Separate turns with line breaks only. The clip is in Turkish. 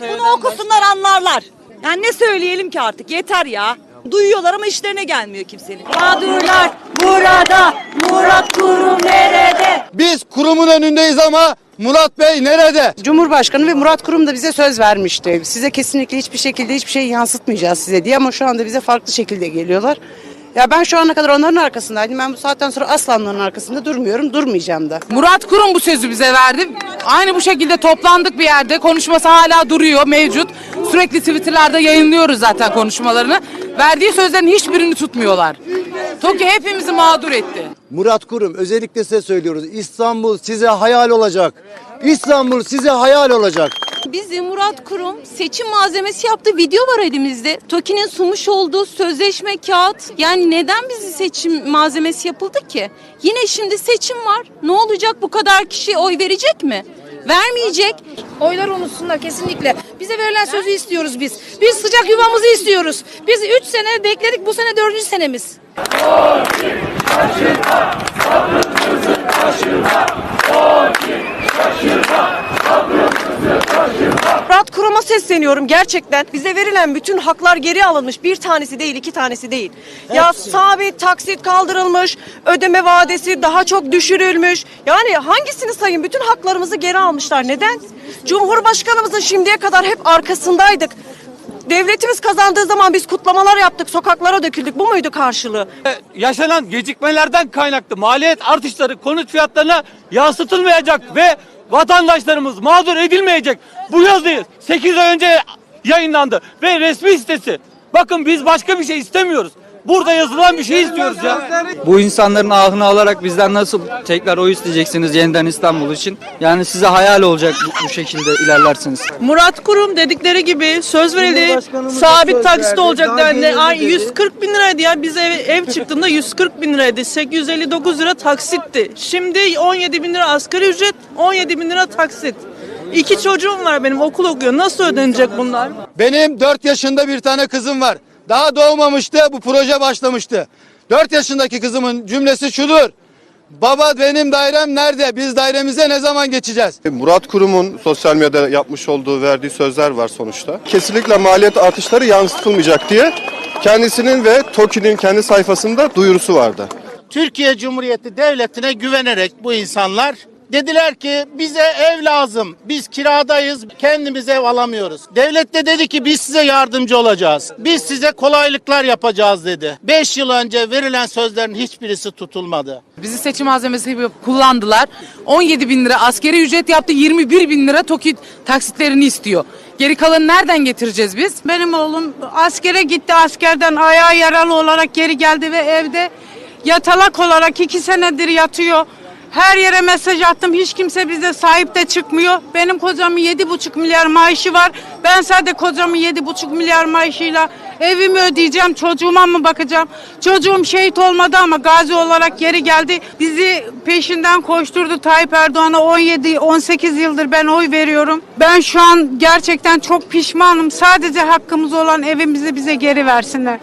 Bunu okusunlar anlarlar. Yani ne söyleyelim ki artık yeter ya. Duyuyorlar ama işlerine gelmiyor kimsenin. Mağdurlar burada, Murat Kurum nerede?
Biz kurumun önündeyiz ama Murat Bey nerede?
Cumhurbaşkanı ve Murat Kurum da bize söz vermişti. Size kesinlikle hiçbir şekilde hiçbir şey yansıtmayacağız size diye ama şu anda bize farklı şekilde geliyorlar. Ya ben şu ana kadar onların arkasındaydım. Ben bu saatten sonra asla onların arkasında durmuyorum, durmayacağım da.
Murat Kurum bu sözü bize verdi. Aynı bu şekilde toplandık bir yerde. Konuşması hala duruyor, mevcut. Sürekli Twitter'larda yayınlıyoruz zaten konuşmalarını. Verdiği sözlerin hiçbirini tutmuyorlar. TOKİ hepimizi mağdur etti.
Murat Kurum özellikle size söylüyoruz. İstanbul size hayal olacak. İstanbul size hayal olacak.
Bizi Murat Kurum seçim malzemesi yaptı. Video var elimizde. TOKİ'nin sunmuş olduğu sözleşme kağıt. Yani neden bizi seçim malzemesi yapıldı ki? Yine şimdi seçim var. Ne olacak bu kadar kişi oy verecek mi? Vermeyecek.
Oylar unutsunlar kesinlikle. Bize verilen sözü istiyoruz biz. Biz sıcak yuvamızı istiyoruz. Biz 3 sene bekledik bu sene 4. senemiz.
Murat Kurum'a sesleniyorum gerçekten. Bize verilen bütün haklar geri alınmış. Bir tanesi değil, iki tanesi değil. Ya sabit taksit kaldırılmış, ödeme vadesi daha çok düşürülmüş. Yani hangisini sayın? Bütün haklarımızı geri almışlar. Neden? Cumhurbaşkanımızın şimdiye kadar hep arkasındaydık. Devletimiz kazandığı zaman biz kutlamalar yaptık, sokaklara döküldük. Bu muydu karşılığı?
yaşanan gecikmelerden kaynaklı maliyet artışları konut fiyatlarına yansıtılmayacak ve vatandaşlarımız mağdur edilmeyecek. Bu yazıyı 8 ay önce yayınlandı ve resmi sitesi. Bakın biz başka bir şey istemiyoruz. Burada yazılan bir şey istiyoruz ya.
Bu insanların ahını alarak bizden nasıl tekrar oy isteyeceksiniz yeniden İstanbul için? Yani size hayal olacak bu, bu şekilde ilerlersiniz.
Murat Kurum dedikleri gibi söz verildi. Sabit taksit olacak dendi. Ay 140 bin liraydı ya. Biz ev, ev çıktığında 140 bin liraydı. 859 lira taksitti. Şimdi 17 bin lira asgari ücret, 17 bin lira taksit. İki çocuğum var benim okul okuyor. Nasıl ödenecek bunlar?
Benim 4 yaşında bir tane kızım var. Daha doğmamıştı bu proje başlamıştı. 4 yaşındaki kızımın cümlesi şudur. Baba benim dairem nerede? Biz dairemize ne zaman geçeceğiz?
Murat Kurum'un sosyal medyada yapmış olduğu verdiği sözler var sonuçta. Kesinlikle maliyet artışları yansıtılmayacak diye kendisinin ve TOKİ'nin kendi sayfasında duyurusu vardı.
Türkiye Cumhuriyeti Devleti'ne güvenerek bu insanlar dediler ki bize ev lazım. Biz kiradayız. Kendimize ev alamıyoruz. Devlet de dedi ki biz size yardımcı olacağız. Biz size kolaylıklar yapacağız dedi. 5 yıl önce verilen sözlerin hiçbirisi tutulmadı.
Bizi seçim malzemesi gibi kullandılar. 17 bin lira askeri ücret yaptı. 21 bin lira TOKİ taksitlerini istiyor. Geri kalanı nereden getireceğiz biz?
Benim oğlum askere gitti. Askerden ayağı yaralı olarak geri geldi ve evde yatalak olarak iki senedir yatıyor. Her yere mesaj attım. Hiç kimse bize sahip de çıkmıyor. Benim kocamın yedi buçuk milyar maaşı var. Ben sadece kocamın yedi buçuk milyar maaşıyla evimi ödeyeceğim. Çocuğuma mı bakacağım? Çocuğum şehit olmadı ama gazi olarak geri geldi. Bizi peşinden koşturdu Tayyip Erdoğan'a 17-18 yıldır ben oy veriyorum. Ben şu an gerçekten çok pişmanım. Sadece hakkımız olan evimizi bize geri versinler.